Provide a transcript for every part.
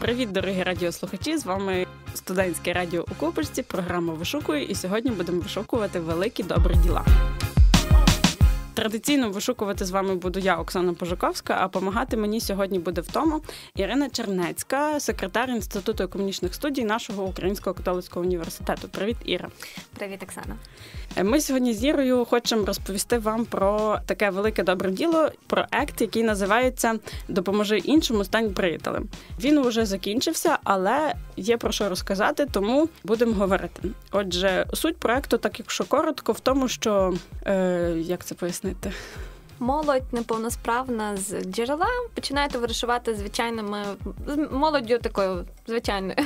Привіт, дорогі радіослухачі! З вами студентське радіо у Купочці, програма Вишукую, і сьогодні будемо вишукувати великі добрі діла. Традиційно вишукувати з вами буду я, Оксана Пожуковська, а допомагати мені сьогодні буде в тому Ірина Чернецька, секретар Інституту економічних студій нашого Українського католицького університету. Привіт, Іра. Привіт, Оксана. Ми сьогодні з Ірою хочемо розповісти вам про таке велике добре діло, проект, який називається Допоможи іншому, стань приятелем. Він уже закінчився, але є про що розказати, тому будемо говорити. Отже, суть проекту, так якщо коротко, в тому, що е, як це пояснити. Молодь неповносправна з джерела починає товаришувати звичайними молоддю такою звичайною,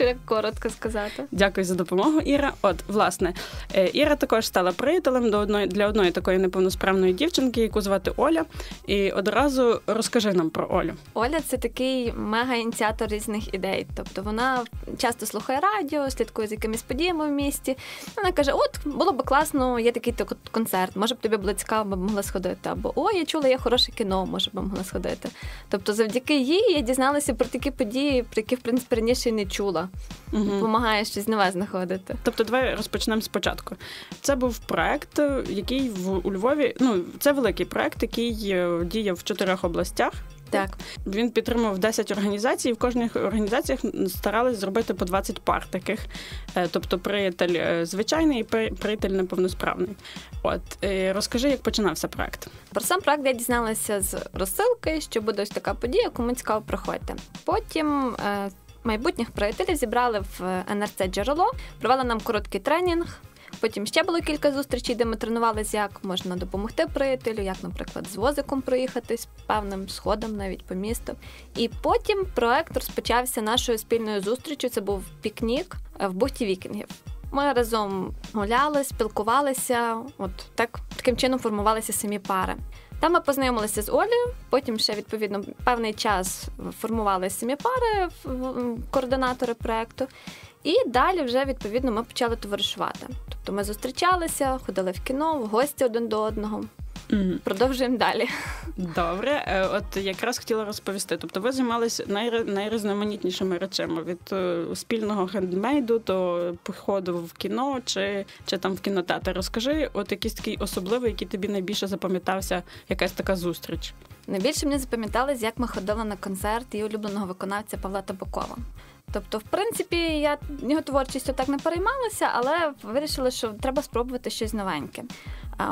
якщо так коротко сказати. Дякую за допомогу, Іра. От, власне, е, Іра також стала приятелем до одної для одної такої неповносправної дівчинки, яку звати Оля. І одразу розкажи нам про Олю. Оля це такий мега-ініціатор різних ідей. Тобто вона часто слухає радіо, слідкує з якимись подіями в місті. Вона каже: От було б класно, є такий концерт, може б тобі було цікаво, б могла сходити. Або о, я чула, є хороше кіно, може б могла сходити. Тобто, завдяки їй я дізналася про такі події, про які в принципі раніше не чула. Угу. Допомагає щось нове знаходити. Тобто, давай розпочнемо спочатку. Це був проект, який в у Львові. Ну це великий проект, який е, діє в чотирьох областях. Так, він підтримував 10 організацій. і В кожній організаціях старались зробити по 20 пар таких. Е, тобто, приятель е, звичайний і приятель неповносправний. От розкажи, як починався проект. Про сам проект я дізналася з розсилки, що буде ось така подія, кому цікаво проходьте. Потім. Майбутніх приятелів зібрали в НРЦ джерело, провели нам короткий тренінг. Потім ще було кілька зустрічей, де ми тренувалися, як можна допомогти приятелю, як, наприклад, з возиком проїхатись певним сходом навіть по місту. І потім проект розпочався нашою спільною зустрічю. Це був пікнік в бухті вікінгів. Ми разом гуляли, спілкувалися. От так таким чином формувалися самі пари. Там ми познайомилися з Олею, потім ще відповідно певний час формували самі пари координатори проекту. І далі вже відповідно ми почали товаришувати. Тобто ми зустрічалися, ходили в кіно, в гості один до одного. Mm. Продовжуємо далі. Добре, е, от якраз хотіла розповісти. Тобто, ви займалися найр... найрізноманітнішими речами від е, спільного хендмейду до походу в кіно чи чи там в кінотеатр. Розкажи, от якийсь такий особливий, який тобі найбільше запам'ятався, якась така зустріч. Найбільше мені запам'яталось, як ми ходили на концерт і улюбленого виконавця Павла Табакова. Тобто, в принципі, я його творчістю так не переймалася, але вирішила, що треба спробувати щось новеньке.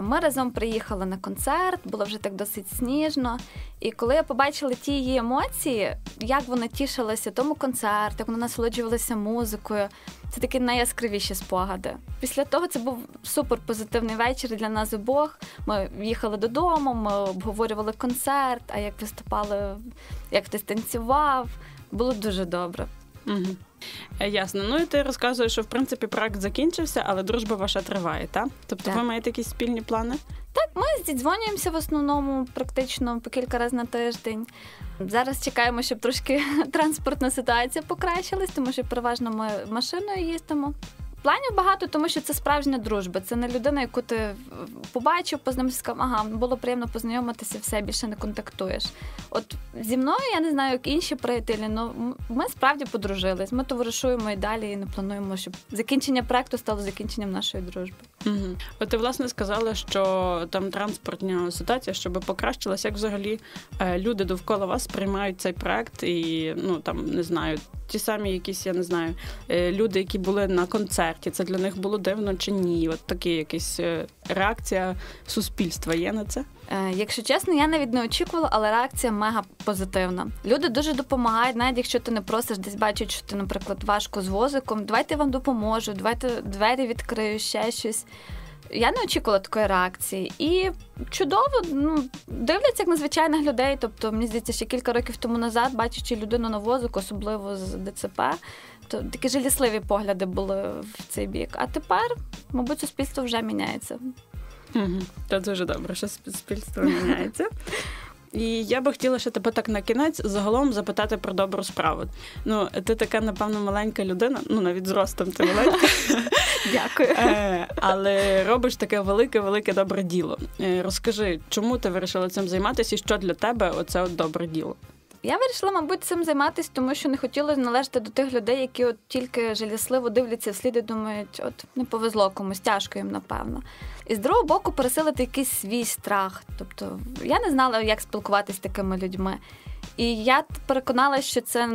Ми разом приїхали на концерт, було вже так досить сніжно. І коли я побачила ті її емоції, як вона тішилася тому концерту, як вона насолоджувалася музикою, це такі найяскравіші спогади. Після того це був супер позитивний вечір для нас обох. Ми їхали додому, ми обговорювали концерт, а як виступали, як хтось танцював. Було дуже добре. Угу. Ясно. Ну і ти розказуєш, що в принципі проект закінчився, але дружба ваша триває, так? Тобто так. ви маєте якісь спільні плани? Так, ми зідзвонюємося в основному практично по кілька разів на тиждень. Зараз чекаємо, щоб трошки транспортна ситуація покращилась, тому що переважно ми машиною їздимо. Планів багато, тому що це справжня дружба. Це не людина, яку ти побачив, познайомився, сказав, ага, було приємно познайомитися, все більше не контактуєш. От зі мною я не знаю, як інші приятелі, але ми справді подружились. Ми товаришуємо і далі і не плануємо, щоб закінчення проекту стало закінченням нашої дружби. Угу. От ти власне сказала, що там транспортна ситуація, щоб покращилася, як взагалі е, люди довкола вас сприймають цей проект, і ну там не знаю, ті самі якісь, я не знаю, е, люди, які були на концерті. Це для них було дивно чи ні? От такі якісь е, реакція суспільства є на це. Якщо чесно, я навіть не очікувала, але реакція мега позитивна. Люди дуже допомагають, навіть якщо ти не просиш, десь бачать, що ти, наприклад, важко з возиком. Давайте я вам допоможу, давайте двері відкрию, ще щось. Я не очікувала такої реакції. І чудово, ну дивляться як на звичайних людей. Тобто, мені здається, ще кілька років тому назад, бачачи людину на возику, особливо з ДЦП, то такі жалісливі погляди були в цей бік. А тепер, мабуть, суспільство вже міняється. Угу. Це дуже добре, що суспільство міняється. І я би хотіла ще тебе так на кінець загалом запитати про добру справу. Ну, ти така, напевно, маленька людина, ну навіть зростом ти маленька. Дякую. Е, але робиш таке велике-велике добре діло. Е, розкажи, чому ти вирішила цим займатися і що для тебе оце от добре діло? Я вирішила, мабуть, цим займатися, тому що не хотіла належати до тих людей, які от тільки жалісливо дивляться вслід і думають, от не повезло комусь, тяжко їм, напевно. І з другого боку, пересилити якийсь свій страх. Тобто я не знала, як спілкуватися з такими людьми. І я переконалася, що це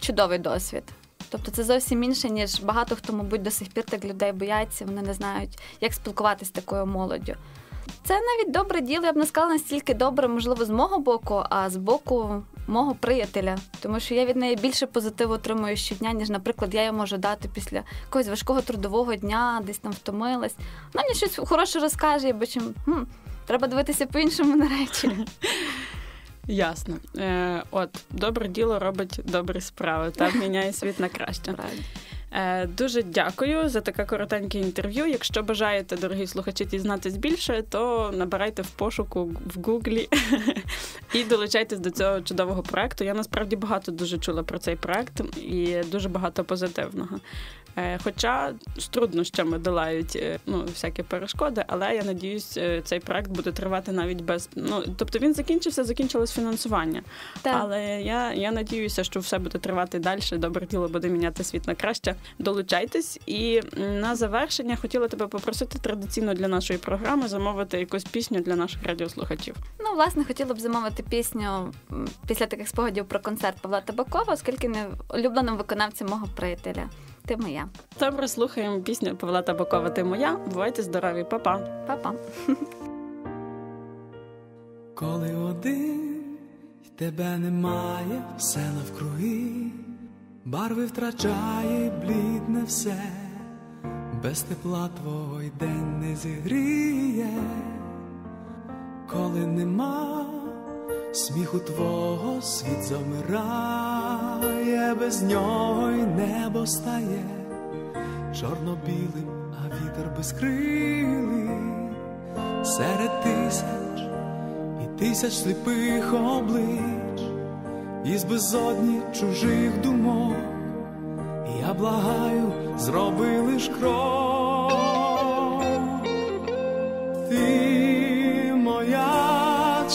чудовий досвід. Тобто це зовсім інше, ніж багато хто, мабуть, до сих пір так людей бояться, вони не знають, як спілкуватися з такою молоддю. Це навіть добре діло, я б не сказала настільки добре, можливо, з мого боку, а з боку мого приятеля. Тому що я від неї більше позитиву отримую щодня, ніж, наприклад, я їй можу дати після якогось важкого трудового дня, десь там втомилась. Вона мені щось хороше розкаже, я бачу, хм, треба дивитися по-іншому на речі. Ясно. Е, От, добре діло робить добрі справи, так міняє світ на краще. Правильно. Е, Дуже дякую за таке коротеньке інтерв'ю. Якщо бажаєте, дорогі слухачі, дізнатись більше, то набирайте в пошуку в Гуглі і долучайтесь до цього чудового проекту. Я насправді багато дуже чула про цей проект і дуже багато позитивного. Е, Хоча з труднощами долають е, ну, всякі перешкоди, але я надіюсь, е, цей проект буде тривати навіть без. Ну тобто він закінчився, закінчилось фінансування. Так. Але я, я надіюся, що все буде тривати далі. Добре діло буде міняти світ на краще. Долучайтесь. І на завершення хотіла тебе попросити традиційно для нашої програми замовити якусь пісню для наших радіослухачів. Ну, власне, хотіла б замовити пісню після таких спогадів про концерт Павла Табакова, оскільки не улюбленим виконавцем мого приятеля. Ти моя. Добре, слухаємо пісню Павла Табакова. Ти моя. Бувайте здорові, Па-па. Па-па. Коли один і тебе немає, все навкруги, барви втрачає, блідне все, без тепла твого день не зігріє, коли нема сміху твого, світ замирає, без нього й небо стає чорно-білим, а вітер безкрилий серед тисяч і тисяч сліпих облич, із безодні чужих думок, я благаю, зроби лиш крок.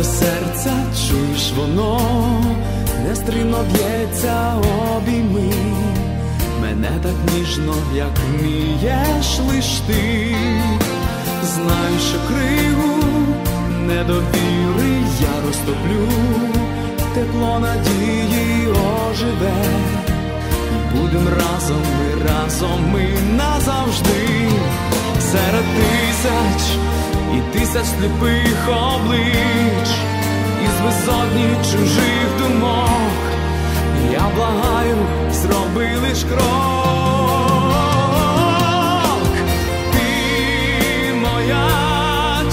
до серця, чуєш воно, нестримно б'ється обійми, мене так ніжно, як вмієш лиш ти, знаю, що криву недовіри я розтоплю, тепло надії оживе, будем разом, ми разом, ми назавжди. Серед тисяч і тисяч сліпих облич, із безодні чужих думок, я благаю, зроби лиш крок. Ти моя,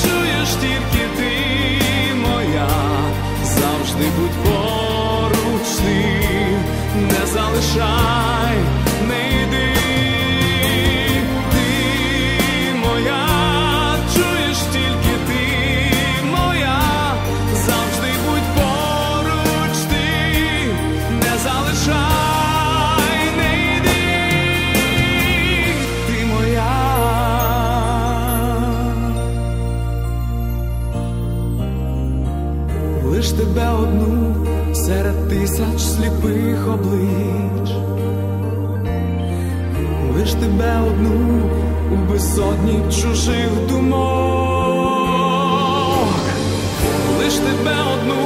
чуєш тільки ти моя, завжди будь поруч не залишай, лиш тебе одну у безсотні чужих думок, лиш тебе одну,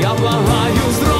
я благаю зробити.